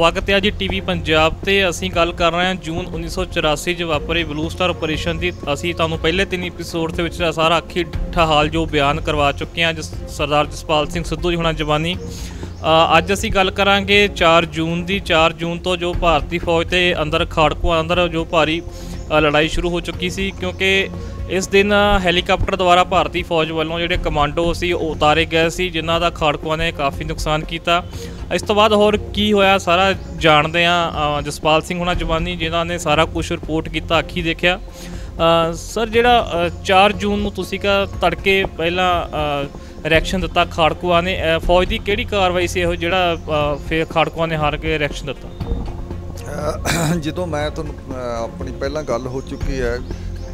ਸਵਾਗਤ ਹੈ ਜੀ ਟੀਵੀ ਪੰਜਾਬ ਤੇ। ਅਸੀਂ ਗੱਲ ਕਰ ਰਹੇ ਹਾਂ ਜੂਨ 1984 ਚ ਵਾਪਰੇ ਬਲੂ ਸਟਾਰ ਆਪਰੇਸ਼ਨ ਦੀ। ਅਸੀਂ ਤੁਹਾਨੂੰ ਪਹਿਲੇ ਤਿੰਨ ਐਪੀਸੋਡ ਦੇ ਵਿੱਚ ਸਾਰਾ ਅੱਖੀ ਡਿੱਠਾ ਹਾਲ ਜੋ ਬਿਆਨ ਕਰਵਾ ਚੁੱਕੇ ਹਾਂ। ਜਿਸ ਸਰਦਾਰ ਜਸਪਾਲ ਸਿੰਘ ਸਿੱਧੂ ਜੀ ਹੁਣਾਂ ਜਵਾਨੀ। ਅੱਜ ਅਸੀਂ ਗੱਲ ਕਰਾਂਗੇ 4 ਜੂਨ ਦੀ। 4 ਜੂਨ ਤੋਂ ਜੋ ਭਾਰਤੀ ਫੌਜ ਤੇ ਅੰਦਰ ਖਾੜਕੂਆਂ ਅੰਦਰ ਜੋ ਭਾਰੀ ਲੜਾਈ ਸ਼ੁਰੂ ਹੋ ਚੁੱਕੀ ਸੀ। ਕਿਉਂਕਿ ਇਸ ਦਿਨ ਹੈਲੀਕਾਪਟਰ ਦੁਆਰਾ ਭਾਰਤੀ ਫੌਜ ਵੱਲੋਂ ਜਿਹੜੇ ਕਮਾਂਡੋ ਸੀ, ਉਹ ਉਤਾਰੇ ਗਏ ਸੀ। ਜਿਨ੍ਹਾਂ ਦਾ ਖਾੜਕੂਆਂ ਨੇ ਕਾਫੀ ਨੁਕਸਾਨ ਕੀਤਾ। ਇਸ ਤੋਂ ਬਾਅਦ ਹੋਰ ਕੀ ਹੋਇਆ ਸਾਰਾ ਜਾਣਦੇ ਆ ਜਸਪਾਲ ਸਿੰਘ ਹੁਣਾਂ ਜਵਾਨੀ ਜਿਨ੍ਹਾਂ ਨੇ ਸਾਰਾ ਕੁਝ ਰਿਪੋਰਟ ਕੀਤਾ ਅੱਖੀ ਦੇਖਿਆ। ਸਰ ਜਿਹੜਾ ਅ, 4 ਜੂਨ ਨੂੰ ਤੁਸੀਂ ਕਾ ਤੜਕੇ ਪਹਿਲਾਂ ਰਿਐਕਸ਼ਨ ਦਿੱਤਾ ਖਾੜਕੂਆਂ ਨੇ ਫੌਜ ਦੀ ਕਿਹੜੀ ਕਾਰਵਾਈ ਸੀ ਇਹੋ ਜਿਹੜਾ ਅ, ਫਿਰ ਖਾੜਕੂਆਂ ਨੇ ਹਾਰ ਕੇ ਰਿਐਕਸ਼ਨ ਦਿੱਤਾ? ਜਦੋਂ ਮੈਂ ਤੁਹਾਨੂੰ ਆਪਣੀ ਪਹਿਲਾਂ ਗੱਲ ਹੋ ਚੁੱਕੀ ਹੈ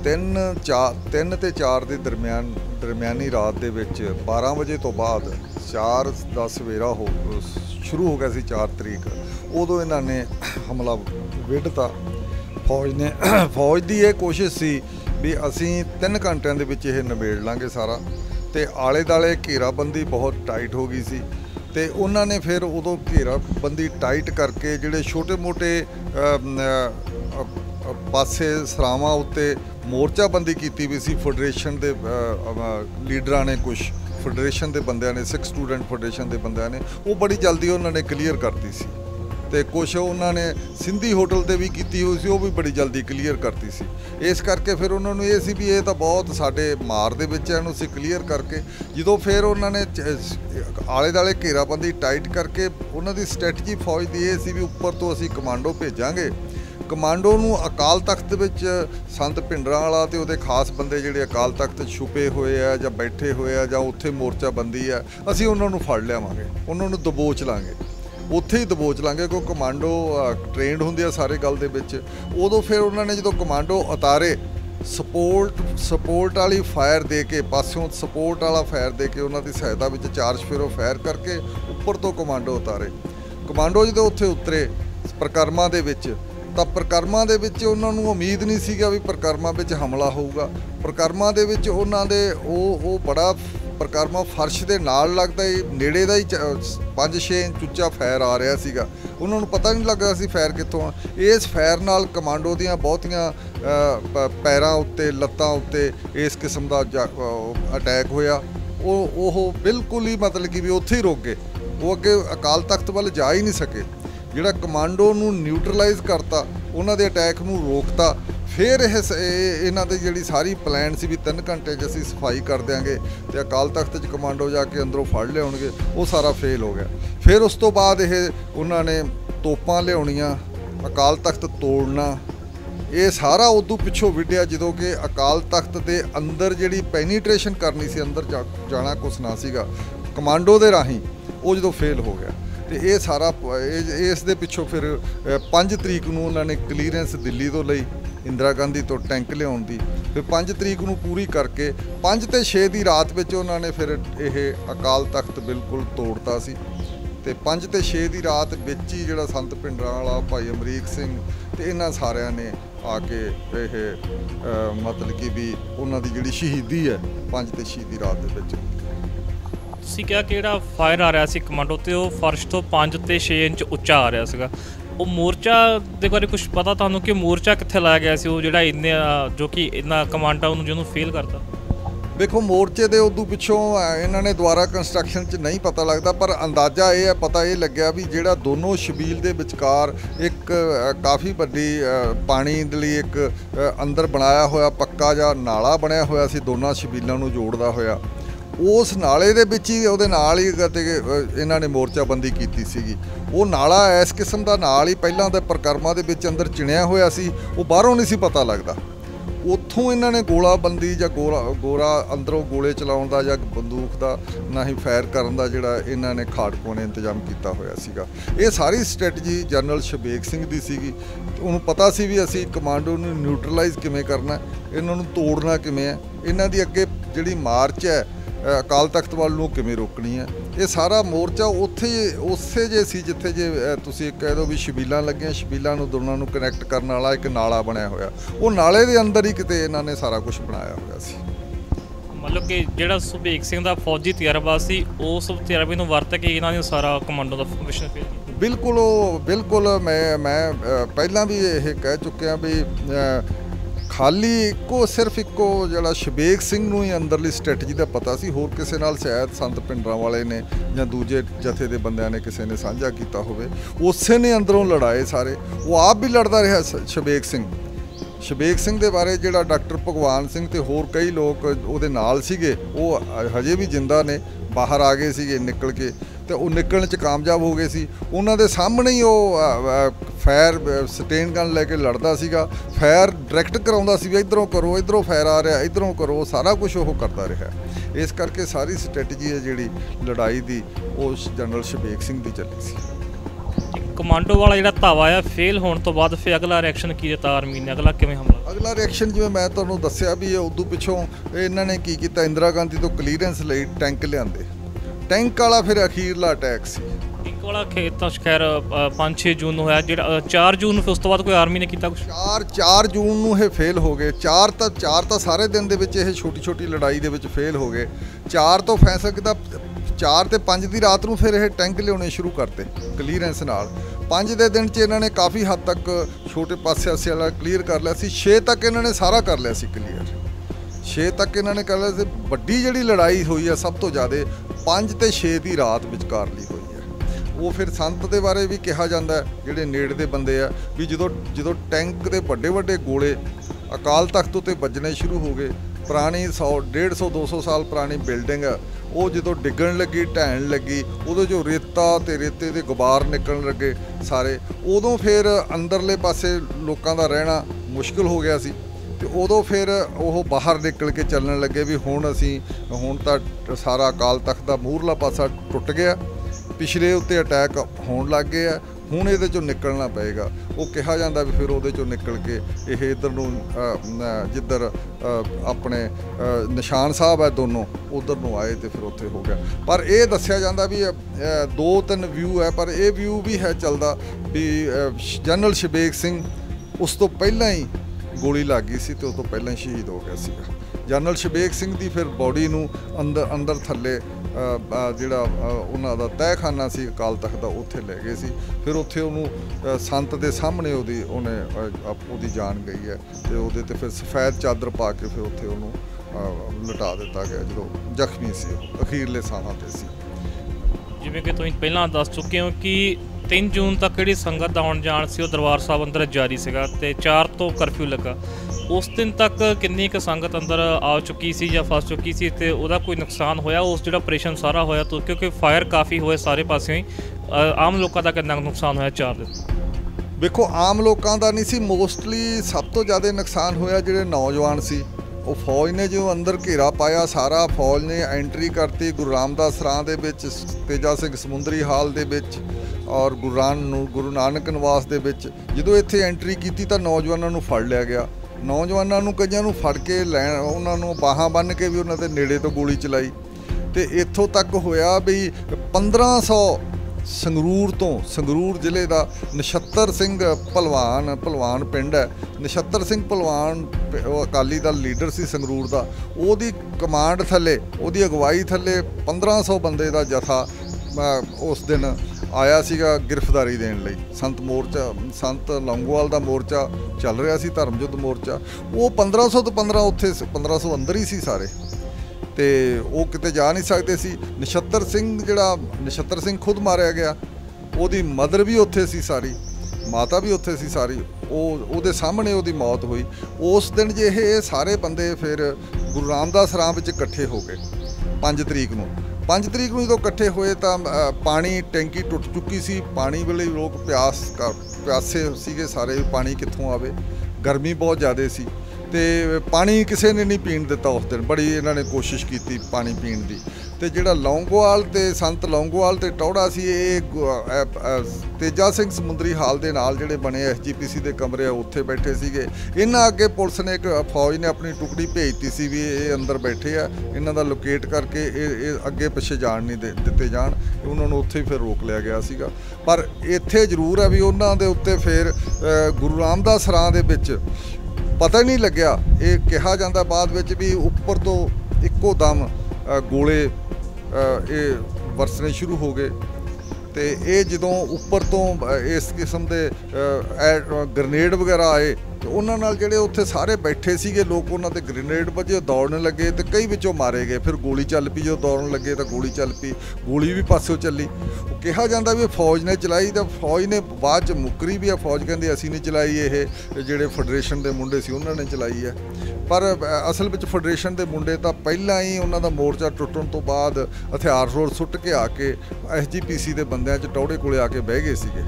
3 4 3 ਤੇ 4 ਦੇ ਦਰਮਿਆਨ ਦਰਮਿਆਨੀ ਰਾਤ ਦੇ ਵਿੱਚ 12 ਵਜੇ ਤੋਂ ਬਾਅਦ 4 ਦਾ ਸਵੇਰਾ ਹੋ ਸ਼ੁਰੂ ਹੋ ਗਿਆ ਸੀ 4 ਤਰੀਕ। ਉਦੋਂ ਇਹਨਾਂ ਨੇ ਹਮਲਾ ਵਿੱਢਤਾ। ਫੌਜ ਨੇ, ਫੌਜ ਦੀ ਇਹ ਕੋਸ਼ਿਸ਼ ਸੀ ਵੀ ਅਸੀਂ 3 ਘੰਟਿਆਂ ਦੇ ਵਿੱਚ ਇਹ ਨਿਬੇੜ ਲਾਂਗੇ ਸਾਰਾ। ਤੇ ਆਲੇ ਦਾਲੇ ਘੇਰਾਬੰਦੀ ਬਹੁਤ ਟਾਈਟ ਹੋ ਗਈ ਸੀ। ਤੇ ਉਹਨਾਂ ਨੇ ਫਿਰ ਉਦੋਂ ਘੇਰਾਬੰਦੀ ਟਾਈਟ ਕਰਕੇ ਜਿਹੜੇ ਛੋਟੇ-ਮੋਟੇ ਪਾਸੇ ਸਰਾਵਾਂ ਉੱਤੇ ਮੋਰਚਾਬੰਦੀ ਕੀਤੀ ਵੀ ਸੀ। ਫੈਡਰੇਸ਼ਨ ਦੇ ਲੀਡਰਾਂ ਨੇ ਕੁਝ ਫੈਡਰੇਸ਼ਨ ਦੇ ਬੰਦਿਆਂ ਨੇ ਸਿੱਖ ਸਟੂਡੈਂਟ ਫੈਡਰੇਸ਼ਨ ਦੇ ਬੰਦਿਆਂ ਨੇ ਉਹ ਬੜੀ ਜਲਦੀ ਉਹਨਾਂ ਨੇ ਕਲੀਅਰ ਕਰਤੀ ਸੀ। ਤੇ ਕੁਝ ਉਹਨਾਂ ਨੇ ਸਿੰਧੀ ਹੋਟਲ ਤੇ ਵੀ ਕੀਤੀ ਹੋਈ ਸੀ ਉਹ ਵੀ ਬੜੀ ਜਲਦੀ ਕਲੀਅਰ ਕਰਤੀ ਸੀ। ਇਸ ਕਰਕੇ ਫਿਰ ਉਹਨਾਂ ਨੂੰ ਇਹ ਸੀ ਵੀ ਇਹ ਤਾਂ ਬਹੁਤ ਸਾਡੇ ਮਾਰ ਦੇ ਵਿੱਚ ਹੈ, ਇਹਨੂੰ ਸੀ ਕਲੀਅਰ ਕਰਕੇ ਜਦੋਂ ਫਿਰ ਉਹਨਾਂ ਨੇ ਆਲੇ ਦਾਲੇ ਘੇਰਾਬੰਦੀ ਟਾਈਟ ਕਰਕੇ ਉਹਨਾਂ ਦੀ ਸਟ੍ਰੈਟਜੀ ਫੌਜ ਦੀ ਇਹ ਸੀ ਵੀ ਉੱਪਰ ਤੋਂ ਅਸੀਂ ਕਮਾਂਡੋ ਭੇਜਾਂਗੇ ਕਮਾਂਡੋ ਨੂੰ ਅਕਾਲ ਤਖਤ ਵਿੱਚ ਸੰਤ ਭਿੰਡਰਾਂ ਵਾਲਾ ਤੇ ਉਹਦੇ ਖਾਸ ਬੰਦੇ ਜਿਹੜੇ ਅਕਾਲ ਤਖਤ ਛੁਪੇ ਹੋਏ ਆ ਜਾਂ ਬੈਠੇ ਹੋਏ ਆ ਜਾਂ ਉੱਥੇ ਮੋਰਚਾ ਮੋਰਚਾਬੰਦੀ ਆ, ਅਸੀਂ ਉਹਨਾਂ ਨੂੰ ਫੜ ਲਿਆਵਾਂਗੇ, ਉਹਨਾਂ ਨੂੰ ਦਬੋਚ ਲਾਂਗੇ। ਉੱਥੇ ਹੀ ਦਬੋਚ ਲਾਂਗੇ ਕਿਉਂਕਿ ਕਮਾਂਡੋ ਟ੍ਰੇਨਡ ਹੁੰਦੇ ਆ ਸਾਰੇ ਗੱਲ ਦੇ ਵਿੱਚ। ਉਦੋਂ ਫਿਰ ਉਹਨਾਂ ਨੇ ਜਦੋਂ ਕਮਾਂਡੋ ਉਤਾਰੇ ਸਪੋਰਟ ਸਪੋਰਟ ਵਾਲੀ ਫਾਇਰ ਦੇ ਕੇ, ਪਾਸਿਓਂ ਸਪੋਰਟ ਵਾਲਾ ਫਾਇਰ ਦੇ ਕੇ ਉਹਨਾਂ ਦੀ ਸਹਾਇਤਾ ਵਿੱਚ ਚਾਰਜ ਫਿਰ ਉਹ ਫਾਇਰ ਕਰਕੇ ਉੱਪਰ ਤੋਂ ਕਮਾਂਡੋ ਉਤਾਰੇ। ਕਮਾਂਡੋ ਜਦੋਂ ਉੱਥੇ ਉਤਰੇ, ਪ੍ਰਕਰਮਾਂ ਦੇ ਵਿੱਚ ਤਾਂ ਪ੍ਰਕਰਮਾਂ ਦੇ ਵਿੱਚ ਉਹਨਾਂ ਨੂੰ ਉਮੀਦ ਨਹੀਂ ਸੀਗਾ ਵੀ ਪ੍ਰਕਰਮਾਂ ਵਿੱਚ ਹਮਲਾ ਹੋਊਗਾ। ਪ੍ਰਕਰਮਾਂ ਦੇ ਵਿੱਚ ਉਹਨਾਂ ਦੇ ਉਹ ਉਹ ਬੜਾ ਪ੍ਰਕਰਮਾ ਫਰਸ਼ ਦੇ ਨਾਲ ਲੱਗਦਾ ਹੀ ਨੇੜੇ ਦਾ ਹੀ 5-6 ਇੰਚ ਉੱਚਾ ਫਾਇਰ ਆ ਰਿਹਾ ਸੀਗਾ। ਉਹਨਾਂ ਨੂੰ ਪਤਾ ਨਹੀਂ ਲੱਗਾ ਸੀ ਫਾਇਰ ਕਿੱਥੋਂ ਆ। ਇਸ ਫਾਇਰ ਨਾਲ ਕਮਾਂਡੋ ਦੀਆਂ ਬਹੁਤੀਆਂ ਪੈਰਾਂ ਉੱਤੇ, ਲੱਤਾਂ ਉੱਤੇ ਇਸ ਕਿਸਮ ਦਾ ਅਟੈਕ ਹੋਇਆ। ਉਹ ਉਹ ਬਿਲਕੁਲ ਹੀ ਮਤਲਬ ਕਿ ਵੀ ਉੱਥੇ ਹੀ ਰੁਕ ਗਏ। ਉਹ ਅੱਗੇ ਅਕਾਲ ਤਖਤ ਵੱਲ ਜਾ ਹੀ ਨਹੀਂ ਸਕੇ। ਜਿਹੜਾ ਕਮਾਂਡੋ ਨੂੰ ਨਿਊਟਰਲਾਈਜ਼ ਕਰਤਾ, ਉਹਨਾਂ ਦੇ ਅਟੈਕ ਨੂੰ ਰੋਕਤਾ, ਫਿਰ ਇਹ ਸ- ਇਹਨਾਂ ਦੀ ਜਿਹੜੀ ਸਾਰੀ ਪਲਾਨ ਸੀ ਵੀ 3 ਘੰਟੇ 'ਚ ਅਸੀਂ ਸਫ਼ਾਈ ਕਰ ਦਿਆਂਗੇ ਤੇ ਅਕਾਲ ਤਖਤ 'ਚ ਕਮਾਂਡੋ ਜਾ ਕੇ ਅੰਦਰੋਂ ਫੜ ਲਿਆਉਣਗੇ, ਉਹ ਸਾਰਾ ਫੇਲ ਹੋ ਗਿਆ। ਫਿਰ ਉਸ ਤੋਂ ਬਾਅਦ ਇਹ ਉਹਨਾਂ ਨੇ ਤੋਪਾਂ ਲਿਆਉਣੀਆਂ, ਅਕਾਲ ਤਖਤ ਤੋੜਨਾ, ਇਹ ਸਾਰਾ ਉਦੋਂ ਪਿੱਛੋਂ ਵਿਡਿਆ ਜਦੋਂ ਕਿ ਅਕਾਲ ਤਖਤ ਦੇ ਅੰਦਰ ਜਿਹੜੀ ਪੈਨੀਟ੍ਰੇਸ਼ਨ ਕਰਨੀ ਸੀ, ਅੰਦਰ ਜਾ- ਜਾਣਾ ਕੁਛ ਨਾ ਸੀਗਾ, ਕਮਾਂਡੋ ਦੇ ਰਾਹੀਂ, ਉਹ ਜਦੋਂ ਫੇਲ ਹੋ ਗਿਆ। ਤੇ ਇਹ ਸਾਰਾ ਇਸ ਦੇ ਪਿੱਛੋਂ ਫਿਰ 5 ਤਰੀਕ ਨੂੰ ਉਹਨਾਂ ਨੇ ਕਲੀਅਰੈਂਸ ਦਿੱਲੀ ਤੋਂ ਲਈ, ਇੰਦਰਾ ਗਾਂਧੀ ਤੋਂ ਟੈਂਕ ਲਿਆਉਣ ਦੀ। ਫਿਰ 5 ਤਰੀਕ ਨੂੰ ਪੂਰੀ ਕਰਕੇ 5 ਤੇ 6 ਦੀ ਰਾਤ ਵਿੱਚ ਉਹਨਾਂ ਨੇ ਫਿਰ ਇਹ ਅਕਾਲ ਤਖਤ ਬਿਲਕੁਲ ਤੋੜਤਾ ਸੀ। ਤੇ 5 ਤੇ 6 ਦੀ ਰਾਤ ਵਿੱਚ ਹੀ ਜਿਹੜਾ ਸੰਤ ਪਿੰਡਰਾਂ ਵਾਲਾ ਭਾਈ ਅਮਰੀਕ ਸਿੰਘ ਤੇ ਇਹਨਾਂ ਸਾਰਿਆਂ ਨੇ ਆ ਕੇ ਇਹ ਮਤਲਬ ਕਿ ਵੀ ਉਹਨਾਂ ਦੀ ਜਿਹੜੀ ਸ਼ਹੀਦੀ ਹੈ 5 ਤੇ 6 ਦੀ ਰਾਤ ਦੇ ਵਿੱਚ। ਤੁਸੀਂ ਕਿਹਾ ਕਿ ਜਿਹੜਾ ਫਾਇਰ ਆ ਰਿਹਾ ਸੀ ਕਮਾਂਡੋ ਤੇ ਉਹ ਫਰਸ਼ ਤੋਂ 5 ਤੇ 6 ਇੰਚ ਉੱਚਾ ਆ ਰਿਹਾ ਸੀਗਾ। ਉਹ ਮੋਰਚਾ ਦੇ ਬਾਰੇ ਕੁਝ ਪਤਾ ਤੁਹਾਨੂੰ ਕਿ ਮੋਰਚਾ ਕਿੱਥੇ ਲਾਇਆ ਗਿਆ ਸੀ? ਉਹ ਜਿਹੜਾ ਇੰਨੇ ਜੋ ਕਿ ਇੰਨਾ ਕਮਾਂਡੋ ਉਹਨੂੰ ਜਿਹਨੂੰ ਫੇਲ ਕਰਤਾ। ਵੇਖੋ ਮੋਰਚੇ ਦੇ ਉਦੋਂ ਪਿੱਛੋਂ ਇਹਨਾਂ ਨੇ ਦੁਬਾਰਾ ਕੰਸਟਰਕਸ਼ਨ 'ਚ ਨਹੀਂ ਪਤਾ ਲੱਗਦਾ, ਪਰ ਅੰਦਾਜ਼ਾ ਇਹ ਹੈ, ਪਤਾ ਇਹ ਲੱਗਿਆ ਵੀ ਜਿਹੜਾ ਦੋਨੋਂ ਸ਼ਬੀਲ ਦੇ ਵਿਚਕਾਰ ਇੱਕ ਕਾਫੀ ਵੱਡੀ ਪਾਣੀ ਦੇ ਲਈ ਇੱਕ ਅੰਦਰ ਬਣਾਇਆ ਹੋਇਆ ਪੱਕਾ ਜਿਹਾ ਨਾਲਾ ਬਣਿਆ ਹੋਇਆ ਸੀ, ਦੋਨਾਂ ਸ਼ਬੀਲਾਂ ਨੂੰ ਜੋੜਦਾ ਹੋਇਆ। ਉਸ ਨਾਲੇ ਦੇ ਵਿੱਚ ਹੀ, ਉਹਦੇ ਨਾਲ ਹੀ ਤੇ ਇਹਨਾਂ ਨੇ ਮੋਰਚਾਬੰਦੀ ਕੀਤੀ ਸੀਗੀ। ਉਹ ਨਾਲਾ ਇਸ ਕਿਸਮ ਦਾ ਨਾਲ ਹੀ ਪਹਿਲਾਂ ਤਾਂ ਪ੍ਰਕਰਮਾਂ ਦੇ ਵਿੱਚ ਅੰਦਰ ਚਿਣਿਆ ਹੋਇਆ ਸੀ, ਉਹ ਬਾਹਰੋਂ ਨਹੀਂ ਸੀ ਪਤਾ ਲੱਗਦਾ। ਉੱਥੋਂ ਇਹਨਾਂ ਨੇ ਗੋਲਾਬੰਦੀ ਜਾਂ ਗੋਰਾ ਗੋਰਾ ਅੰਦਰੋਂ ਗੋਲੇ ਚਲਾਉਣ ਦਾ ਜਾਂ ਬੰਦੂਕ ਦਾ ਨਾ ਹੀ ਫਾਇਰ ਕਰਨ ਦਾ ਜਿਹੜਾ ਇਹਨਾਂ ਨੇ ਖਾੜਕੂਆਂ ਨੇ ਇੰਤਜ਼ਾਮ ਕੀਤਾ ਹੋਇਆ ਸੀਗਾ। ਇਹ ਸਾਰੀ ਸਟ੍ਰੈਟਜੀ ਜਨਰਲ ਸ਼ਬੇਕ ਸਿੰਘ ਦੀ ਸੀਗੀ। ਉਹਨੂੰ ਪਤਾ ਸੀ ਵੀ ਅਸੀਂ ਕਮਾਂਡੋ ਨੂੰ ਨਿਊਟਰਲਾਈਜ਼ ਕਿਵੇਂ ਕਰਨਾ, ਇਹਨਾਂ ਨੂੰ ਤੋੜਨਾ ਕਿਵੇਂ ਹੈ, ਇਹਨਾਂ ਦੀ ਅੱਗੇ ਜਿਹੜੀ ਮਾਰਚ ਹੈ ਅਕਾਲ ਤਖਤ ਵੱਲ ਨੂੰ ਕਿਵੇਂ ਰੋਕਣੀ ਹੈ? ਇਹ ਸਾਰਾ ਮੋਰਚਾ ਉੱਥੇ ਉਸੇ ਜੇ ਸੀ ਜਿੱਥੇ ਜੇ ਤੁਸੀਂ ਕਹਿ ਦਿਓ ਵੀ ਸ਼ਬੀਲਾਂ ਲੱਗੀਆਂ ਸ਼ਬੀਲਾਂ ਨੂੰ ਦੋਨਾਂ ਨੂੰ ਕਨੈਕਟ ਕਰਨ ਵਾਲਾ ਇੱਕ ਨਾਲਾ ਬਣਿਆ ਹੋਇਆ। ਉਹ ਨਾਲੇ ਦੇ ਅੰਦਰ ਹੀ ਕਿਤੇ ਇਹਨਾਂ ਨੇ ਸਾਰਾ ਕੁਝ ਬਣਾਇਆ ਹੋਇਆ ਸੀ। ਮਤਲਬ ਕਿ ਜਿਹੜਾ ਸੁਭੇਕ ਸਿੰਘ ਦਾ ਫੌਜੀ ਤਜਰਬਾ ਸੀ ਉਸ ਤਜਰਬੇ ਨੂੰ ਵਰਤ ਕੇ ਇਹਨਾਂ ਨੇ ਸਾਰਾ ਕਮਾਂਡੋ ਦਾ ਮਿਸ਼ਨ ਫੇਲ ਕੀਤਾ। ਬਿਲਕੁਲ ਉਹ ਬਿਲਕੁਲ ਮੈਂ ਮੈਂ ਪਹਿਲਾਂ ਵੀ ਇਹ ਕਹਿ ਚੁੱਕਿਆ ਵੀ ਖਾਲੀ ਇੱਕੋ, ਸਿਰਫ ਇੱਕੋ ਜਿਹੜਾ ਸ਼ਬੇਕ ਸਿੰਘ ਨੂੰ ਹੀ ਅੰਦਰਲੀ ਸਟ੍ਰੈਟਜੀ ਦਾ ਪਤਾ ਸੀ, ਹੋਰ ਕਿਸੇ ਨਾਲ ਸ਼ਾਇਦ ਸੰਤ ਪਿੰਡਰਾਂ ਵਾਲੇ ਨੇ ਜਾਂ ਦੂਜੇ ਜਥੇ ਦੇ ਬੰਦਿਆਂ ਨੇ ਕਿਸੇ ਨੇ ਸਾਂਝਾ ਕੀਤਾ ਹੋਵੇ। ਉਸੇ ਨੇ ਅੰਦਰੋਂ ਲੜਾਏ ਸਾਰੇ। ਉਹ ਆਪ ਵੀ ਲੜਦਾ ਰਿਹਾ ਸ- ਸ਼ਬੇਕ ਸਿੰਘ। ਸ਼ਬੇਕ ਸਿੰਘ ਦੇ ਬਾਰੇ ਜਿਹੜਾ ਡਾਕਟਰ ਭਗਵਾਨ ਸਿੰਘ ਤੇ ਹੋਰ ਕਈ ਲੋਕ ਉਹਦੇ ਨਾਲ ਸੀਗੇ, ਉਹ ਹਜੇ ਵੀ ਜਿੰਦਾ ਨੇ, ਬਾਹਰ ਆ ਗਏ ਸੀਗੇ ਨਿਕਲ ਕੇ। ਤੇ ਉਹ ਨਿਕਲਣ ਚ ਕਾਮਯਾਬ ਹੋ ਗਏ ਸੀ। ਉਹਨਾਂ ਦੇ ਸਾਹਮਣੇ ਹੀ ਉਹ ਫਾਇਰ ਸਟੇਨ ਗਨ ਲੈ ਕੇ ਲੜਦਾ ਸੀਗਾ। ਫਾਇਰ ਡਾਇਰੈਕਟ ਕਰਾਉਂਦਾ ਸੀ ਵੀ ਇਧਰੋਂ ਕਰੋ ਇਧਰੋਂ ਫਾਇਰ ਆ ਰਿਹਾ ਇਧਰੋਂ ਕਰੋ ਸਾਰਾ ਕੁਝ ਉਹ ਕਰਦਾ ਰਿਹਾ। ਇਸ ਕਰਕੇ ਸਾਰੀ ਸਟ੍ਰੈਟਜੀ ਹੈ ਜਿਹੜੀ ਲੜਾਈ ਦੀ ਉਹ ਜਨਰਲ ਸ਼ਬੇਕ ਸਿੰਘ ਦੀ ਚੱਲੀ ਸੀ। ਕਮਾਂਡੋ ਵਾਲਾ ਜਿਹੜਾ ਧਾਵਾ ਆ ਫੇਲ ਹੋਣ ਤੋਂ ਬਾਅਦ ਫਿਰ ਅਗਲਾ ਰਿਐਕਸ਼ਨ ਕੀ ਦਿੱਤਾ ਆਰਮੀ ਨੇ? ਅਗਲਾ ਕਿਵੇਂ ਹਮਲਾ? ਅਗਲਾ ਰਿਐਕਸ਼ਨ ਜਿਵੇਂ ਮੈਂ ਤੁਹਾਨੂੰ ਦੱਸਿਆ ਵੀ ਇਹ ਉਦੋਂ ਪਿੱਛੋਂ ਇਹਨਾਂ ਨੇ ਕੀ ਕੀਤਾ? ਇੰਦਰਾ ਗਾਂਧੀ ਤੋਂ ਕਲੀਅਰੈਂਸ ਲਈ ਟੈਂਕ ਲਿਆਂਦੇ। ਟੈਂਕ ਵਾਲਾ ਫਿਰ ਅਖੀਰਲਾ ਅਟੈਕ ਸੀ। ਵਾਲਾ ਖੇਤ ਤਾਂ ਖੈਰ 5-6 ਜੂਨ ਨੂੰ ਹੋਇਆ, ਜਿਹੜਾ 4 ਜੂਨ ਨੂੰ ਫਿਰ ਉਸ ਤੋਂ ਬਾਅਦ ਕੋਈ ਆਰਮੀ ਨੇ ਕੀਤਾ ਕੁਝ 4 4 ਜੂਨ ਨੂੰ ਇਹ ਫੇਲ ਹੋ ਗਏ। 4 ਤਾਂ 4 ਤਾਂ ਸਾਰੇ ਦਿਨ ਦੇ ਵਿੱਚ ਇਹ ਛੋਟੀ ਛੋਟੀ ਲੜਾਈ ਦੇ ਵਿੱਚ ਫੇਲ ਹੋ ਗਏ। 4 ਤੋਂ ਫੈਸਲਾ ਕੀਤਾ 4 ਤੇ 5 ਦੀ ਰਾਤ ਨੂੰ ਫਿਰ ਇਹ ਟੈਂਕ ਲਿਆਉਣੇ ਸ਼ੁਰੂ ਕਰਤੇ, ਕਲੀਅਰੈਂਸ ਨਾਲ। 5 ਦੇ ਦਿਨ 'ਚ ਇਹਨਾਂ ਨੇ ਕਾਫੀ ਹੱਦ ਤੱਕ ਛੋਟੇ ਪਾਸੇ ਆਸੇ ਵਾਲਾ ਕਲੀਅਰ ਕਰ ਲਿਆ ਸੀ। 6 ਤੱਕ ਇਹਨਾਂ ਨੇ ਸਾਰਾ ਕਰ ਲਿਆ ਸੀ ਕਲੀਅਰ 6 ਤੱਕ ਇਹਨਾਂ ਨੇ ਕਰ ਲਿਆ ਸੀ। ਵੱਡੀ ਜਿਹੜੀ ਲੜਾਈ ਹੋਈ ਆ, ਸਭ ਤੋਂ ਜ਼ਿਆਦਾ 5 ਤੇ 6 ਦੀ ਰਾਤ ਵਿਚਕਾਰ ਲਈ ਹੋਈ ਉਹ ਫਿਰ ਸੰਤ ਦੇ ਬਾਰੇ ਵੀ ਕਿਹਾ ਜਾਂਦਾ ਜਿਹੜੇ ਨੇੜੇ ਦੇ ਬੰਦੇ ਆ, ਵੀ ਜਦੋਂ ਜਦੋਂ ਟੈਂਕ ਦੇ ਵੱਡੇ ਵੱਡੇ ਗੋਲੇ ਅਕਾਲ ਤਖਤ ਉਤੇ ਵੱਜਣੇ ਸ਼ੁਰੂ ਹੋ ਗਏ, ਪੁਰਾਣੀ 100 150 200 ਸਾਲ ਪੁਰਾਣੀ ਬਿਲਡਿੰਗ ਆ, ਉਹ ਜਦੋਂ ਡਿੱਗਣ ਲੱਗੀ, ਢਹਿਣ ਲੱਗੀ ਉਦੋਂ ਜੋ ਰੇਤਾ ਤੇ ਰੇਤੇ ਦੇ ਗੁਬਾਰ ਨਿਕਲਣ ਲੱਗੇ ਸਾਰੇ, ਉਦੋਂ ਫਿਰ ਅੰਦਰਲੇ ਪਾਸੇ ਲੋਕਾਂ ਦਾ ਰਹਿਣਾ ਮੁਸ਼ਕਲ ਹੋ ਗਿਆ ਸੀ, ਤੇ ਉਦੋਂ ਫਿਰ ਉਹ ਬਾਹਰ ਨਿਕਲ ਕੇ ਚੱਲਣ ਲੱਗੇ ਵੀ ਹੁਣ ਅਸੀਂ, ਹੁਣ ਤਾਂ ਸਾਰਾ ਅਕਾਲ ਤਖਤ ਦਾ ਮੂਹਰਲਾ ਪਾਸਾ ਟੁੱਟ ਗਿਆ ਪਿਛਲੇ ਉੱਤੇ ਅਟੈਕ ਹੋਣ ਲੱਗ ਗਏ ਆ। ਹੁਣ ਇਹਦੇ ਚੋਂ ਨਿਕਲਣਾ ਪਏਗਾ। ਉਹ ਕਿਹਾ ਜਾਂਦਾ ਵੀ ਫਿਰ ਉਹਦੇ ਚੋਂ ਨਿਕਲ ਕੇ ਇਹ ਇਧਰ ਨੂੰ ਜਿੱਧਰ ਆਪਣੇ ਨਿਸ਼ਾਨ ਸਾਹਿਬ ਹੈ ਦੋਨੋਂ, ਉਧਰ ਨੂੰ ਆਏ ਤੇ ਫਿਰ ਉੱਥੇ ਹੋ ਗਿਆ। ਪਰ ਇਹ ਦੱਸਿਆ ਜਾਂਦਾ ਵੀ ਦੋ ਤਿੰਨ ਵਿਊ ਹੈ ਪਰ ਇਹ ਵਿਊ ਵੀ ਹੈ ਚੱਲਦਾ ਵੀ ਜਨਰਲ ਸ਼ਬੇਕ ਸਿੰਘ ਉਸ ਤੋਂ ਪਹਿਲਾਂ ਹੀ ਗੋਲੀ ਲੱਗ ਗਈ ਸੀ ਤੇ ਉਸ ਤੋਂ ਪਹਿਲਾਂ ਸ਼ਹੀਦ ਹੋ ਗਿਆ ਸੀਗਾ। ਜਨਰਲ ਸ਼ਬੇਕ ਸਿੰਘ ਦੀ ਫਿਰ ਬਾਡੀ ਨੂੰ ਅੰਦਰ ਅੰਦਰ ਥੱਲੇ ਜਿਹੜਾ ਉਹਨਾਂ ਦਾ ਤਹਿਖਾਨਾ ਸੀ ਅਕਾਲ ਤਖਤ ਦਾ, ਉੱਥੇ ਲੈ ਗਏ ਸੀ। ਫਿਰ ਉੱਥੇ ਉਹਨੂੰ ਸੰਤ ਦੇ ਸਾਹਮਣੇ ਉਹਦੀ, ਉਹਨੇ ਉਹਦੀ ਜਾਨ ਗਈ ਹੈ ਤੇ ਉਹਦੇ ਤੇ ਫਿਰ ਸਫੈਦ ਚਾਦਰ ਪਾ ਕੇ ਫਿਰ ਉੱਥੇ ਉਹਨੂੰ ਲਟਾ ਦਿੱਤਾ ਗਿਆ ਜਦੋਂ ਜ਼ਖਮੀ ਸੀ ਅਖੀਰਲੇ ਸਾਹਾਂ ਤੇ ਸੀ। ਜਿਵੇਂ ਕਿ ਤੁਸੀਂ ਪਹਿਲਾਂ ਦੱਸ ਚੁੱਕੇ ਹੋ ਕਿ 3 ਜੂਨ ਤੱਕ ਜਿਹੜੀ ਸੰਗਤ ਦਾ ਆਉਣ ਜਾਣ ਸੀ, ਉਹ ਦਰਬਾਰ ਸਾਹਿਬ ਅੰਦਰ ਜਾਰੀ ਸੀਗਾ ਤੇ 4 ਤੋਂ ਕਰਫਿਊ ਲੱਗਾ। ਉਸ ਦਿਨ ਤੱਕ ਕਿੰਨੀ ਕੁ ਸੰਗਤ ਅੰਦਰ ਆ ਚੁੱਕੀ ਸੀ ਜਾਂ ਫਸ ਚੁੱਕੀ ਸੀ ਤੇ ਉਹਦਾ ਕੋਈ ਨੁਕਸਾਨ ਹੋਇਆ? ਉਸ ਜਿਹੜਾ ਆਪਰੇਸ਼ਨ ਸਾਰਾ ਹੋਇਆ ਤਾਂ ਕਿਉਂਕਿ ਫਾਇਰ ਕਾਫੀ ਹੋਏ ਸਾਰੇ ਪਾਸਿਓਂ ਹੀ ਆਮ ਲੋਕਾਂ ਦਾ ਕਿੰਨਾ ਕੁ ਨੁਕਸਾਨ ਹੋਇਆ 4 ਦਿਨ? ਵੇਖੋ, ਆਮ ਲੋਕਾਂ ਦਾ ਨਹੀਂ ਸੀ ਮੋਸਟਲੀ ਸਭ ਤੋਂ ਜ਼ਿਆਦਾ ਨੁਕਸਾਨ ਹੋਇਆ ਜਿਹੜੇ ਨੌਜਵਾਨ ਸੀ। ਉਹ ਫੌਜ ਨੇ ਜੋ ਅੰਦਰ ਘੇਰਾ ਪਾਇਆ, ਸਾਰਾ ਫੌਜ ਨੇ ਐਂਟਰੀ ਕਰਤੀ ਗੁਰੂ ਰਾਮਦਾਸ ਰਾਂ ਦੇ ਵਿੱਚ, ਤੇਜਾ ਸਿੰਘ ਸਮੁੰਦਰੀ ਹਾਲ ਦੇ ਵਿੱਚ ਔਰ ਗੁਰੂ ਗੁਰੂ ਨਾਨਕ ਨਿਵਾਸ ਦੇ ਵਿੱਚ। ਜਦੋਂ ਇੱਥੇ ਐਂਟਰੀ ਕੀਤੀ ਤਾਂ ਨੌਜਵਾਨਾਂ ਨੂੰ ਫੜ ਲਿਆ ਗਿਆ। ਨੌਜਵਾਨਾਂ ਨੂੰ ਕਈਆਂ ਨੂੰ ਫੜ ਕੇ ਲੈਣ, ਉਹਨਾਂ ਨੂੰ ਬਾਹਾਂ ਬੰਨ੍ਹ ਕੇ ਵੀ ਉਹਨਾਂ ਦੇ ਨੇੜੇ ਤੋਂ ਗੋਲੀ ਚਲਾਈ। ਤੇ ਇੱਥੋਂ ਤੱਕ ਹੋਇਆ ਵੀ 1500 ਸੰਗਰੂਰ ਤੋਂ, ਸੰਗਰੂਰ ਜ਼ਿਲ੍ਹੇ ਦਾ ਨਛੱਤਰ ਸਿੰਘ ਭਲਵਾਨ ਭਲਵਾਨ ਪਿੰਡ ਹੈ। ਨਛੱਤਰ ਸਿੰਘ ਭਲਵਾਨ, ਉਹ ਅਕਾਲੀ ਦਲ ਲੀਡਰ ਸੀ ਸੰਗਰੂਰ ਦਾ। ਉਹਦੀ ਕਮਾਂਡ ਥੱਲੇ, ਉਹਦੀ ਅਗਵਾਈ ਥੱਲੇ 1500 ਬੰਦੇ ਦਾ ਜਥਾ ਉਸ ਦਿਨ ਆਇਆ ਸੀਗਾ ਗ੍ਰਿਫਤਾਰੀ ਦੇਣ ਲਈ। ਸੰਤ ਮੋਰਚਾ, ਸੰਤ ਲੌਂਗੋਵਾਲ ਦਾ ਮੋਰਚਾ ਚੱਲ ਰਿਹਾ ਸੀ ਧਰਮ ਯੁੱਧ ਮੋਰਚਾ। ਉਹ 1500 ਤੋਂ 15 ਉੱਥੇ ਸ- 1500 ਅੰਦਰ ਹੀ ਸੀ ਸਾਰੇ। ਤੇ ਉਹ ਕਿਤੇ ਜਾ ਨਹੀਂ ਸਕਦੇ ਸੀ। ਨਛੱਤਰ ਸਿੰਘ ਜਿਹੜਾ, ਨਛੱਤਰ ਸਿੰਘ ਖੁਦ ਮਾਰਿਆ ਗਿਆ। ਉਹਦੀ ਮਦਰ ਵੀ ਉੱਥੇ ਸੀ ਸਾਰੀ, ਮਾਤਾ ਵੀ ਉੱਥੇ ਸੀ ਸਾਰੀ। ਉਹ, ਉਹਦੇ ਸਾਹਮਣੇ ਉਹਦੀ ਮੌਤ ਹੋਈ। ਉਸ ਦਿਨ ਜੇ ਇਹ ਸਾਰੇ ਬੰਦੇ ਫਿਰ ਗੁਰੂ ਰਾਮਦਾਸ ਰਾਮ ਵਿੱਚ ਇਕੱਠੇ ਹੋ ਗਏ 5 ਤਰੀਕ ਨੂੰ। 5 ਤਰੀਕ ਨੂੰ ਜਦੋਂ ਇਕੱਠੇ ਹੋਏ ਤਾਂ ਪਾਣੀ ਟੈਂਕੀ ਟੁੱਟ ਚੁੱਕੀ ਸੀ। ਪਾਣੀ ਵੇਲੇ ਲੋਕ ਪਿਆਸ ਕਰ- ਪਿਆਸੇ ਸੀਗੇ ਸਾਰੇ ਪਾਣੀ ਕਿੱਥੋਂ ਆਵੇ। ਗਰਮੀ ਬਹੁਤ ਜ਼ਿਆਦਾ ਸੀ। ਤੇ ਪਾਣੀ ਕਿਸੇ ਨੇ ਨਹੀਂ ਪੀਣ ਦਿੱਤਾ ਉਸ ਦਿਨ। ਬੜੀ ਇਹਨਾਂ ਨੇ ਕੋਸ਼ਿਸ਼ ਕੀਤੀ ਪਾਣੀ ਪੀਣ ਦੀ। ਤੇ ਜਿਹੜਾ ਲੌਂਗੋਵਾਲ ਤੇ ਸੰਤ ਲੌਂਗੋਵਾਲ ਤੇ ਟੌੜਾ ਸੀ, ਇਹ ਗੁ- ਤੇਜਾ ਸਿੰਘ ਸਮੁੰਦਰੀ ਹਾਲ ਦੇ ਨਾਲ ਜਿਹੜੇ ਬਣੇ ਐਸਜੀਪੀਸੀ ਦੇ ਕਮਰੇ ਆ, ਉੱਥੇ ਬੈਠੇ ਸੀਗੇ। ਇਹਨਾਂ ਅੱਗੇ ਪੁਲਿਸ ਨੇ ਇੱਕ ਫੌਜ ਨੇ ਆਪਣੀ ਟੁਕੜੀ ਭੇਜਤੀ ਸੀ ਵੀ ਇਹ ਅੰਦਰ ਬੈਠੇ ਆ, ਇਹਨਾਂ ਦਾ ਲੋਕੇਟ ਕਰਕੇ ਇਹ ਇਹ ਅੱਗੇ ਪਿੱਛੇ ਜਾਣ ਨਹੀਂ ਦੇ- ਦਿੱਤੇ ਜਾਣ। ਉਹਨਾਂ ਨੂੰ ਉੱਥੇ ਹੀ ਫਿਰ ਰੋਕ ਲਿਆ ਗਿਆ ਸੀਗਾ। ਪਰ ਇੱਥੇ ਜ਼ਰੂਰ ਹੈ ਵੀ ਉਹਨਾਂ ਦੇ ਉੱਤੇ ਫਿਰ ਗੁਰੂ ਰਾਮਦਾਸ ਰਾਂ ਦੇ ਵਿੱਚ ਪਤਾ ਹੀ ਨਹੀਂ ਲੱਗਿਆ। ਇਹ ਕਿਹਾ ਜਾਂਦਾ ਬਾਅਦ ਵਿੱਚ ਵੀ ਉੱਪਰ ਤੋਂ ਇੱਕੋ ਦਮ ਗੋਲੇ ਇਹ ਵਰਸਣੇ ਸ਼ੁਰੂ ਹੋ ਗਏ। ਤੇ ਇਹ ਜਦੋਂ ਉੱਪਰ ਤੋਂ ਇਸ ਕਿਸਮ ਦੇ ਗ੍ਰਨੇਡ ਵਗੈਰਾ ਆਏ ਤੇ ਉਹਨਾਂ ਨਾਲ ਜਿਹੜੇ ਉੱਥੇ ਸਾਰੇ ਬੈਠੇ ਸੀਗੇ, ਲੋਕ ਉਹਨਾਂ ਤੇ ਗ੍ਰਨੇਡ ਵਜੇ ਦੌੜਨ ਲੱਗੇ ਤੇ ਕਈ ਵਿੱਚੋਂ ਮਾਰੇ ਗਏ। ਫਿਰ ਗੋਲੀ ਚੱਲ ਪਈ, ਜਦੋਂ ਦੌੜਨ ਲੱਗੇ ਤਾਂ ਗੋਲੀ ਚੱਲ ਪਈ, ਗੋਲੀ ਵੀ ਪਾਸਿਓਂ ਚੱਲੀ। ਉਹ ਕਿਹਾ ਜਾਂਦਾ ਵੀ ਫੌਜ ਨੇ ਚਲਾਈ ਤਾਂ ਫੌਜ ਨੇ ਬਾਅਦ ਚ ਮੁੱਕਰੀ ਵੀ ਆ, ਫੌਜ ਕਹਿੰਦੇ ਅਸੀਂ ਨਹੀਂ ਚਲਾਈ ਇਹ, ਜਿਹੜੇ ਫੈਡਰੇਸ਼ਨ ਦੇ ਮੁੰਡੇ ਸੀ ਉਹਨਾਂ ਨੇ ਚਲਾਈ ਹੈ ਪਰ ਅਸਲ ਵਿੱਚ ਫੈਡਰੇਸ਼ਨ ਦੇ ਮੁੰਡੇ ਤਾਂ ਪਹਿਲਾਂ ਹੀ ਉਹਨਾਂ ਦਾ ਮੋਰਚਾ ਟੁੱਟਣ ਤੋਂ ਬਾਅਦ ਹਥਿਆਰ ਰੋਡ ਸੁੱਟ ਕੇ ਆ ਕੇ ਐਸਜੀਪੀਸੀ ਦੇ ਬੰਦਿਆਂ 'ਚ ਟੌੜੇ ਕੋਲੇ ਆ ਕੇ ਬਹਿ ਗਏ ਸੀਗੇ।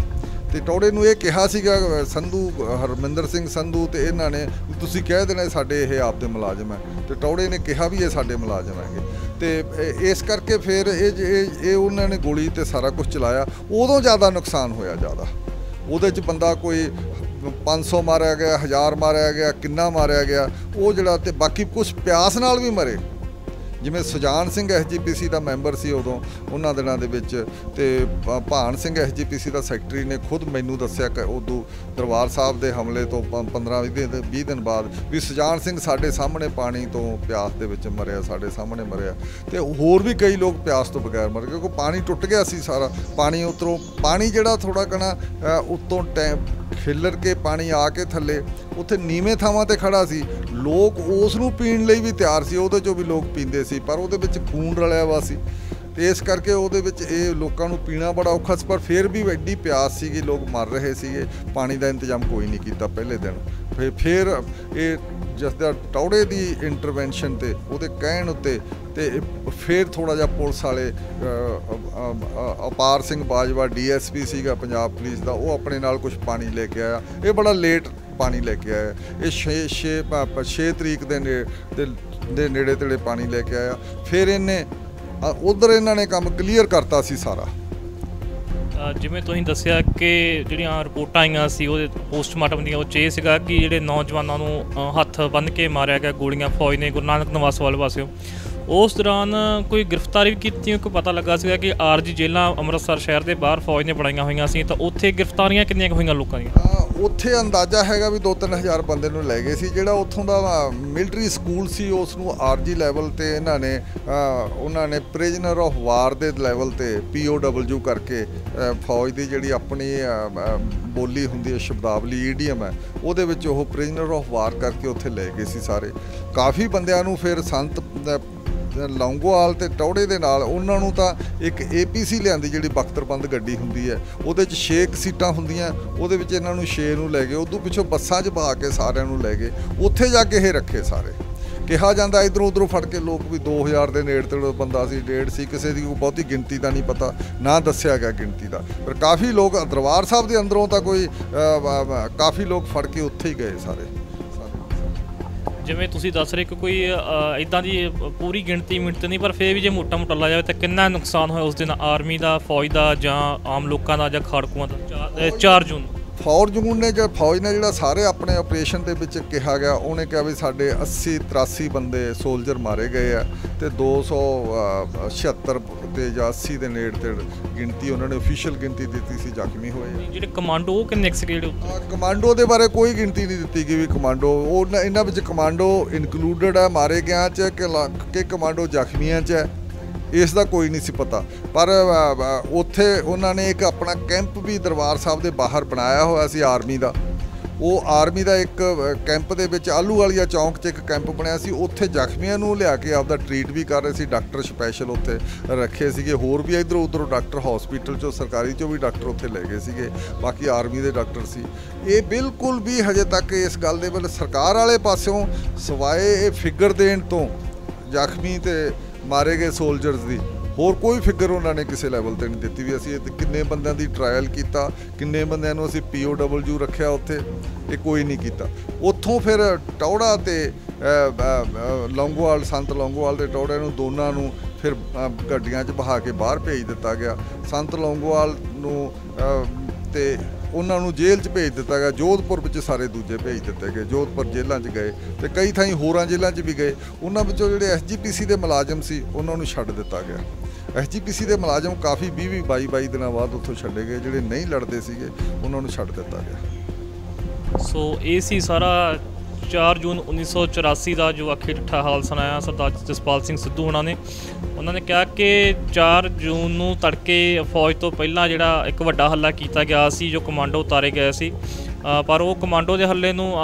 ਤੇ ਟੌੜੇ ਨੂੰ ਇਹ ਕਿਹਾ ਸੀਗਾ ਸੰਧੂ ਹਰਮਿੰਦਰ ਸਿੰਘ ਸੰਧੂ ਤੇ ਇਹਨਾਂ ਨੇ ਤੁਸੀਂ ਕਹਿ ਦੇਣਾ ਸਾਡੇ, ਇਹ ਆਪਦੇ ਮੁਲਾਜ਼ਮ ਹੈ। ਤੇ ਟੌੜੇ ਨੇ ਕਿਹਾ ਵੀ ਇਹ ਸਾਡੇ ਮੁਲਾਜ਼ਮ ਹੈਗੇ। ਤੇ ਇਸ ਕਰਕੇ ਫਿਰ ਇਹ ਇਹ ਇਹ ਉਹਨਾਂ ਨੇ ਗੋਲੀ ਤੇ ਸਾਰਾ ਕੁਝ ਚਲਾਇਆ। ਉਦੋਂ ਜ਼ਿਆਦਾ ਨੁਕਸਾਨ ਹੋਇਆ ਜ਼ਿਆਦਾ। ਉਹਦੇ ਚ ਬੰਦਾ ਕੋਈ 500 ਮਾਰਿਆ ਗਿਆ 1000 ਮਾਰਿਆ ਗਿਆ, ਕਿੰਨਾ ਮਾਰਿਆ ਗਿਆ, ਉਹ ਜਿਹੜਾ ਤੇ ਬਾਕੀ ਕੁਝ ਪਿਆਸ ਨਾਲ ਵੀ ਮਰੇ। ਜਿਵੇਂ ਸੁਜਾਨ ਸਿੰਘ ਐਸਜੀਪੀਸੀ ਦਾ ਮੈਂਬਰ ਸੀ ਉਦੋਂ, ਉਹਨਾਂ ਦਿਨਾਂ ਦੇ ਵਿੱਚ, ਤੇ ਭਾਨ ਸਿੰਘ ਐਸਜੀਪੀਸੀ ਦਾ ਸੈਕਟਰੀ ਨੇ ਖੁਦ ਮੈਨੂੰ ਦੱਸਿਆ ਕਿ ਉਦੋਂ ਦਰਬਾਰ ਸਾਹਿਬ ਦੇ ਹਮਲੇ ਤੋਂ 15 20 ਦਿਨ 20 ਦਿਨ ਬਾਅਦ ਵੀ ਸੁਜਾਨ ਸਿੰਘ ਸਾਡੇ ਸਾਹਮਣੇ ਪਾਣੀ ਤੋਂ ਪਿਆਸ ਦੇ ਵਿੱਚ ਮਰਿਆ, ਸਾਡੇ ਸਾਹਮਣੇ ਮਰਿਆ। ਤੇ ਹੋਰ ਵੀ ਕਈ ਲੋਕ ਪਿਆਸ ਤੋਂ ਬਗੈਰ ਮਰ ਗਏ, ਕਿਉਂਕਿ ਪਾਣੀ ਟੁੱਟ ਗਿਆ ਸੀ ਸਾਰਾ। ਪਾਣੀ ਉਤਰੋਂ, ਪਾਣੀ ਜਿਹੜਾ ਥੋੜਾ ਕਣਾ ਉੱਤੋਂ ਟੈਂ, ਖਿੱਲਰ ਕੇ ਪਾਣੀ ਆ ਕੇ ਥੱਲੇ ਉੱਥੇ ਨੀਵੇਂ ਥਾਵਾਂ ਤੇ ਖੜਾ ਸੀ। ਲੋਕ ਉਸ ਨੂੰ ਪੀਣ ਲਈ ਵੀ ਤਿਆਰ ਸੀ, ਉਹਦੇ ਚੋਂ ਵੀ ਲੋਕ ਪੀਂਦੇ ਸੀ, ਪਰ ਉਹਦੇ ਵਿੱਚ ਖੂਨ ਰਲਿਆ ਵਾ ਸੀ। ਤੇ ਇਸ ਕਰਕੇ ਉਹਦੇ ਵਿੱਚ ਇਹ ਲੋਕਾਂ ਨੂੰ ਪੀਣਾ ਬੜਾ ਔਖਾ ਸੀ, ਪਰ ਫਿਰ ਵੀ ਐਡੀ ਪਿਆਸ ਸੀਗੀ, ਲੋਕ ਮਰ ਰਹੇ ਸੀਗੇ, ਪਾਣੀ ਦਾ ਇੰਤਜ਼ਾਮ ਕੋਈ ਨਹੀਂ ਕੀਤਾ ਪਹਿਲੇ ਦਿਨ। ਫਿਰ ਫਿਰ ਇਹ ਜਿਸ ਦਾ ਟੌੜੇ ਦੀ ਇੰਟਰਵੈਂਸ਼ਨ ਤੇ ਉਹਦੇ ਕਹਿਣ ਉੱਤੇ ਤੇ ਫਿਰ ਥੋੜਾ ਜਿਹਾ ਪੁਲਿਸ ਵਾਲੇ ਅਪਾਰ ਸਿੰਘ ਬਾਜਵਾ ਡੀਐਸਪੀ ਸੀਗਾ, ਪੰਜਾਬ ਪੁਲਿਸ ਦਾ, ਉਹ ਆਪਣੇ ਨਾਲ ਕੁਝ ਪਾਣੀ ਲੈ ਕੇ ਆਇਆ। ਇਹ ਬੜਾ ਲੇਟ ਪਾਣੀ ਲੈ ਕੇ ਆਇਆ। ਇਹ 6 6 6 ਤਰੀਕ ਦੇ ਦੇ ਨੇੜੇ ਤੇੜੇ ਪਾਣੀ ਲੈ ਕੇ ਆਇਆ। ਫਿਰ ਇਹਨੇ ਉਧਰ ਇਹਨਾਂ ਨੇ ਕੰਮ ਕਲੀਅਰ ਕਰਤਾ ਸੀ ਸਾਰਾ। ਜਿਵੇਂ ਤੁਸੀਂ ਦੱਸਿਆ ਕਿ ਜਿਹੜੀਆਂ ਰਿਪੋਰਟਾਂ ਆਈਆਂ ਸੀ, ਉਹਦੇ ਪੋਸਟਮਾਰਟਮ ਦੀਆਂ, ਉਹ 'ਚ ਇਹ ਸੀਗਾ ਕਿ ਜਿਹੜੇ ਨੌਜਵਾਨਾਂ ਨੂੰ ਹੱਥ ਬੰਨ੍ਹ ਕੇ ਮਾਰਿਆ ਗਿਆ, ਗੋਲੀਆਂ ਫੌਜ ਨੇ, ਗੁਰੂ ਨਾਨਕ ਨਿਵਾਸ ਵਾਲੇ ਪਾਸਿਓਂ। ਉਸ ਦੌਰਾਨ ਕੋਈ ਗ੍ਰਿਫਤਾਰੀ ਵੀ ਕੀਤੀ ਕਿ ਪਤਾ ਲੱਗਾ ਸੀਗਾ ਕਿ ਆਰਜੀ ਜੇਲ੍ਹਾਂ ਅੰਮ੍ਰਿਤਸਰ ਸ਼ਹਿਰ ਦੇ ਬਾਹਰ ਫੌਜ ਨੇ ਬਣਾਈਆਂ ਹੋਈਆਂ ਸੀ, ਤਾਂ ਉੱਥੇ ਗ੍ਰਿਫਤਾਰੀਆਂ ਕਿੰਨੀਆਂ ਕੁ ਹੋਈਆਂ ਲੋਕਾਂ ਦੀਆਂ? ਉੱਥੇ ਅੰਦਾਜ਼ਾ ਹੈਗਾ ਵੀ 2-3000 ਬੰਦੇ ਨੂੰ ਲੈ ਗਏ ਸੀ, ਜਿਹੜਾ ਉੱਥੋਂ ਦਾ ਮਿਲਟਰੀ ਸਕੂਲ ਸੀ, ਉਸ ਨੂੰ ਆਰਜੀ ਲੈਵਲ ਤੇ ਇਹਨਾਂ ਨੇ ਉਹਨਾਂ ਨੇ ਪ੍ਰਿਜ਼ਨਰ ਆਫ ਵਾਰ ਦੇ ਲੈਵਲ ਤੇ ਪੀਓਡਬਲਯੂ ਕਰਕੇ ਫੌਜ ਦੀ ਜਿਹੜੀ ਆਪਣੀ ਬੋਲੀ ਹੁੰਦੀ ਹੈ, ਸ਼ਬਦਾਵਲੀ ਈਡੀਐਮ ਹੈ, ਉਹਦੇ ਵਿੱਚ ਉਹ ਪ੍ਰਿਜ਼ਨਰ ਆਫ ਵਾਰ ਕਰਕੇ ਉੱਥੇ ਲੈ ਗਏ ਸੀ ਸਾਰੇ। ਕਾਫੀ ਬੰਦਿਆਂ ਨੂੰ ਫਿਰ ਸੰਤ ਲੌਂਗੋਵਾਲ ਤੇ ਟੌੜੇ ਦੇ ਨਾਲ ਉਹਨਾਂ ਨੂੰ ਤਾਂ ਇੱਕ ਏਪੀਸੀ ਲਿਆਂਦੀ ਜਿਹੜੀ ਬਖਤਰਬੰਦ ਗੱਡੀ ਹੁੰਦੀ ਹੈ। ਉਹਦੇ 'ਚ 6 ਸੀਟਾਂ ਹੁੰਦੀਆਂ, ਉਹਦੇ ਵਿੱਚ ਇਹਨਾਂ ਨੂੰ 6 ਨੂੰ ਲੈ ਗਏ, ਉਦੋਂ ਪਿੱਛੋਂ ਬੱਸਾਂ 'ਚ ਪਾ ਕੇ ਸਾਰਿਆਂ ਨੂੰ ਲੈ ਗਏ। ਉੱਥੇ ਜਾ ਕੇ ਇਹ ਰੱਖੇ ਸਾਰੇ। ਕਿਹਾ ਜਾਂਦਾ ਇਧਰੋਂ ਉਧਰੋਂ ਫੜ ਕੇ ਲੋਕ ਵੀ 2000 ਦੇ ਨੇੜ ਤੇੜ ਬੰਦਾ ਸੀ, ਡੇਢ ਸੀ, ਕਿਸੇ ਦੀ ਕੋਈ ਬਹੁਤੀ ਗਿਣਤੀ ਦਾ ਨਹੀਂ ਪਤਾ, ਨਾ ਦੱਸਿਆ ਗਿਆ ਗਿਣਤੀ ਦਾ। ਪਰ ਕਾਫੀ ਲੋਕ ਦਰਬਾਰ ਸਾਹਿਬ ਦੇ ਅੰਦਰੋਂ ਤਾਂ ਕੋਈ ਕਾਫੀ ਲੋਕ ਫੜ ਕੇ ਉੱਥੇ ਹੀ ਗਏ ਸਾਰੇ। ਜਿਵੇਂ ਤੁਸੀਂ ਦੱਸ ਰਹੇ ਕਿ ਕੋਈ ਇਦਾਂ ਦੀ ਪੂਰੀ ਗਿਣਤੀ ਮਿੰਟ ਨਹੀਂ, ਪਰ ਫਿਰ ਵੀ ਜੇ ਮੋਟਾ ਮੋਟਾ ਲਾ ਜਾਵੇ ਤਾਂ ਕਿੰਨਾ ਨੁਕਸਾਨ ਹੋਇਆ ਉਸ ਦਿਨ ਆਰਮੀ ਦਾ, ਫੌਜ ਦਾ ਜਾਂ ਆਮ ਲੋਕਾਂ ਦਾ ਜਾਂ ਖਾੜਕੂਆਂ ਦਾ 4 ਜੂਨ ਨੂੰ। ਫੌਜ ਨੇ ਜਿਹੜਾ ਫੌਜ ਨੇ ਜਿਹੜਾ ਸਾਰੇ ਆਪਣੇ ਆਪਰੇਸ਼ਨ ਦੇ ਵਿੱਚ ਕਿਹਾ ਗਿਆ ਉਹਨੇ ਕਿਹਾ ਵੀ ਸਾਡੇ 80 83 ਬੰਦੇ ਸੋਲਜਰ ਮਾਰੇ ਗਏ ਆ ਤੇ 276 ਤੇ ਜਾਂ 80 ਦੇ ਨੇੜੇ ਤੇ ਗਿਣਤੀ ਉਹਨਾਂ ਨੇ ਅਫੀਸ਼ੀਅਲ ਗਿਣਤੀ ਦਿੱਤੀ ਸੀ ਜ਼ਖਮੀ ਹੋਏ ਆ ਜਿਹੜੇ ਕਮਾਂਡੋ ਉਹ ਕਿੰਨੇ? ਅਹ ਕਮਾਂਡੋ ਦੇ ਬਾਰੇ ਕੋਈ ਗਿਣਤੀ ਨਹੀਂ ਦਿੱਤੀ ਗਈ ਵੀ ਕਮਾਂਡੋ ਉਹ ਇਹਨਾਂ ਵਿੱਚ ਕਮਾਂਡੋ ਇਨਕਲੂਡਡ ਹੈ ਮਾਰੇ ਗਿਆ ਚ ਕਿ ਕਮਾਂਡੋ ਜ਼ਖਮੀਆਂ ਚ ਹੈ ਇਸ ਦਾ ਕੋਈ ਨਹੀਂ ਸੀ ਪਤਾ। ਪਰ ਉੱਥੇ ਉਹਨਾਂ ਨੇ ਇੱਕ ਆਪਣਾ ਕੈਂਪ ਵੀ ਦਰਬਾਰ ਸਾਹਿਬ ਦੇ ਬਾਹਰ ਬਣਾਇਆ ਹੋਇਆ ਸੀ ਆਰਮੀ ਦਾ। ਉਹ ਆਰਮੀ ਦਾ ਇੱਕ ਕੈਂਪ ਦੇ ਵਿੱਚ ਆਲੂ ਵਾਲੀਆ ਚੌਂਕ 'ਚ ਇੱਕ ਕੈਂਪ ਬਣਿਆ ਸੀ। ਉੱਥੇ ਜ਼ਖਮੀਆਂ ਨੂੰ ਲਿਆ ਕੇ ਆਪਦਾ ਟ੍ਰੀਟ ਵੀ ਕਰ ਰਹੇ ਸੀ। ਡਾਕਟਰ ਸਪੈਸ਼ਲ ਉੱਥੇ ਰੱਖੇ ਸੀਗੇ। ਹੋਰ ਵੀ ਇਧਰੋਂ ਉਧਰੋਂ ਡਾਕਟਰ ਹਸਪੀਟਲ 'ਚੋਂ, ਸਰਕਾਰੀ 'ਚੋਂ ਵੀ ਡਾਕਟਰ ਉੱਥੇ ਲੈ ਗਏ ਸੀਗੇ। ਬਾਕੀ ਆਰਮੀ ਦੇ ਡਾਕਟਰ ਸੀ। ਇਹ ਬਿਲਕੁਲ ਵੀ ਹਜੇ ਤੱਕ ਇਸ ਗੱਲ ਦੇ ਵੱਲ ਸਰਕਾਰ ਵਾਲੇ ਪਾਸਿਓਂ ਸਵਾਏ ਇਹ ਫਿਗਰ ਦੇਣ ਤੋਂ ਜ਼ਖਮੀ ਤੇ ਮਾਰੇ ਗਏ ਸੋਲਜਰਸ ਦੀ। ਹੋਰ ਕੋਈ ਫਿਗਰ ਉਹਨਾਂ ਨੇ ਕਿਸੇ ਲੈਵਲ ਤੇ ਨਹੀਂ ਦਿੱਤੀ ਵੀ ਅਸੀਂ ਇਹ ਕਿੰਨੇ ਬੰਦਿਆਂ ਦੀ ਟ੍ਰਾਇਲ ਕੀਤਾ ਕਿੰਨੇ ਬੰਦਿਆਂ ਨੂੰ ਅਸੀਂ ਪੀਓਡਬਲਯੂ ਰੱਖਿਆ ਉੱਥੇ ਇਹ ਕੋਈ ਨਹੀਂ ਕੀਤਾ। ਉੱਥੋਂ ਫਿਰ ਟੌੜਾ ਤੇ ਲੌਂਗੋਵਾਲ ਸੰਤ ਲੌਂਗੋਵਾਲ ਦੇ ਟੌੜੇ ਨੂੰ ਦੋਨਾਂ ਨੂੰ ਫਿਰ ਗੱਡੀਆਂ 'ਚ ਬਹਾ ਕੇ ਬਾਹਰ ਭੇਜ ਦਿੱਤਾ ਗਿਆ। ਸੰਤ ਲੌਂਗੋਵਾਲ ਨੂੰ ਅ, ਤੇ ਉਹਨਾਂ ਨੂੰ ਜੇਲ੍ਹ 'ਚ ਭੇਜ ਦਿੱਤਾ ਗਿਆ, ਜੋਧਪੁਰ ਵਿੱਚ ਸਾਰੇ ਦੂਜੇ ਭੇਜ ਦਿੱਤੇ ਗਏ, ਜੋਧਪੁਰ ਜੇਲ੍ਹਾਂ 'ਚ ਗਏ ਤੇ ਕਈ ਥਾਈਂ ਹੋਰਾਂ ਜੇਲ੍ਹਾਂ 'ਚ ਵੀ ਗਏ। ਉਹਨਾਂ ਵਿੱਚੋਂ ਜਿਹੜੇ ਐਸਜੀਪੀਸੀ ਦੇ ਮੁਲਾਜ਼ਮ ਸੀ, ਉਹਨਾਂ ਨੂੰ ਛੱਡ ਦਿੱਤਾ ਗਿਆ। ਐਸਜੀਪੀਸੀ ਦੇ ਮੁਲਾਜ਼ਮ ਕਾਫੀ 20 20 22 22 ਦਿਨਾਂ ਬਾਅਦ ਉੱਥੋਂ ਛੱਡੇ ਗਏ, ਜਿਹੜੇ ਨਹੀਂ ਲੜਦੇ ਸੀਗੇ, ਉਹਨਾਂ ਨੂੰ ਛੱਡ ਦਿੱਤਾ ਗਿਆ। ਸੋ ਇਹ ਸੀ ਸਾਰਾ 4 ਜੂਨ 1984 ਦਾ ਜੋ ਆਖਿਰ ਠੱਠਾ ਹਾਲ ਸੁਣਾਇਆ ਸਰਦਾਰ ਜਸਪਾਲ ਸਿੰਘ ਸਿੱਧੂ ਉਹਨਾਂ ਨੇ। ਉਹਨਾਂ ਨੇ ਕਿਹਾ ਕਿ 4 ਜੂਨ ਨੂੰ ਤੜਕੇ ਫੌਜ ਤੋਂ ਪਹਿਲਾਂ ਜਿਹੜਾ ਇੱਕ ਵੱਡਾ ਹੱਲਾ ਕੀਤਾ ਗਿਆ ਸੀ, ਜੋ ਕਮਾਂਡੋ ਉਤਾਰੇ ਗਏ ਸੀ। ਪਰ ਉਹ ਕਮਾਂਡੋ ਦੇ ਹੱਲੇ ਨੂੰ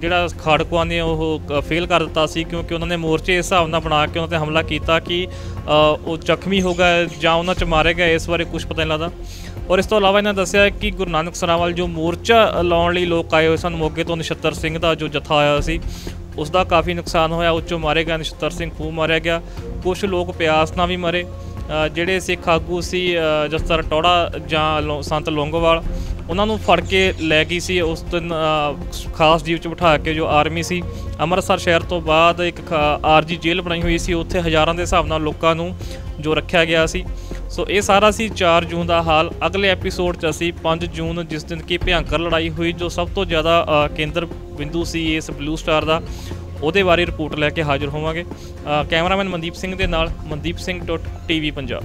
ਜਿਹੜਾ ਖਾੜਕੂਆਂ ਨੇ ਉਹ ਫੇਲ ਕਰ ਦਿੱਤਾ ਸੀ, ਕਿਉਂਕਿ ਉਹਨਾਂ ਨੇ ਮੋਰਚੇ ਇਸ ਹਿਸਾਬ ਨਾਲ ਬਣਾ ਕੇ ਉਹਨਾਂ ਤੇ ਹਮਲਾ ਕੀਤਾ ਕਿ ਉਹ ਜ਼ਖਮੀ ਹੋ ਗਏ ਜਾਂ ਉਹਨਾਂ ਚ ਮਾਰੇ ਗਏ, ਇਸ ਬਾਰੇ ਕੁਝ ਪਤਾ ਨਹੀਂ ਲੱਗਦਾ। ਔਰ ਇਸ ਤੋਂ ਇਲਾਵਾ ਇਹਨਾਂ ਦੱਸਿਆ ਕਿ ਗੁਰੂ ਨਾਨਕ ਸਰਾਵਾਲ ਜੋ ਮੋਰਚਾ ਲਾਉਣ ਲਈ ਲੋਕ ਆਏ ਹੋਏ ਸਨ ਮੋਗੇ ਤੋਂ ਨਛੱਤਰ ਸਿੰਘ ਦਾ ਜੋ ਜਥਾ ਆਇਆ ਸੀ ਉਸ ਦਾ ਕਾਫੀ ਨੁਕਸਾਨ ਹੋਇਆ ਉੱਚੋਂ ਮਾਰੇ ਗਏ ਨਛੱਤਰ ਸਿੰਘ ਖੂਬ ਮਾਰਿਆ ਗਿਆ। ਕੁਝ ਲੋਕ ਪਿਆਸ ਨਾਲ ਵੀ ਮਰੇ। ਜਿਹੜੇ ਸਿੱਖ ਆਗੂ ਸੀ ਅ, ਜਸਤਰ ਟੌੜਾ ਜਾਂ ਲੋ- ਸੰਤ ਲੌਂਗੋਵਾਲ ਉਹਨਾਂ ਨੂੰ ਫੜ ਕੇ ਲੈ ਗਈ ਸੀ। ਉਸ ਦਿਨ ਖਾਸ ਜੀਪ 'ਚ ਬਿਠਾ ਕੇ ਜੋ ਆਰਮੀ ਸੀ ਅੰਮ੍ਰਿਤਸਰ ਸ਼ਹਿਰ ਤੋਂ ਬਾਅਦ ਇੱਕ ਆਰਜੀ ਜੇਲ੍ਹ ਬਣਾਈ ਹੋਈ ਸੀ। ਉੱਥੇ ਹਜ਼ਾਰਾਂ ਦੇ ਹਿਸਾਬ ਨਾਲ ਲੋਕਾਂ ਨੂੰ ਜੋ ਰੱਖਿਆ ਗਿਆ ਸੀ। ਸੋ ਇਹ ਸਾਰਾ ਸੀ 4 ਜੂਨ ਦਾ ਹਾਲ। ਅਗਲੇ ਐਪੀਸੋਡ 'ਚ ਅਸੀਂ 5 ਜੂਨ, ਜਿਸ ਦਿਨ ਕੀ ਭਿਆਨਕ ਲੜਾਈ ਹੋਈ, ਜੋ ਸਭ ਤੋਂ ਜ਼ਿਆਦਾ ਕੇਂਦਰ ਬਿੰਦੂ ਸੀ ਇਸ ਬਲੂ ਸਟਾਰ ਦਾ, ਉਹਦੇ ਬਾਰੇ ਰਿਪੋਰਟ ਲੈ ਕੇ ਹਾਜ਼ਰ ਹੋਵਾਂਗੇ। ਕੈਮਰਾਮੈਨ ਮਨਦੀਪ ਸਿੰਘ ਦੇ ਨਾਲ ਮਨਦੀਪ ਸਿੰਘ ਟੀਵੀ ਪੰਜਾਬ।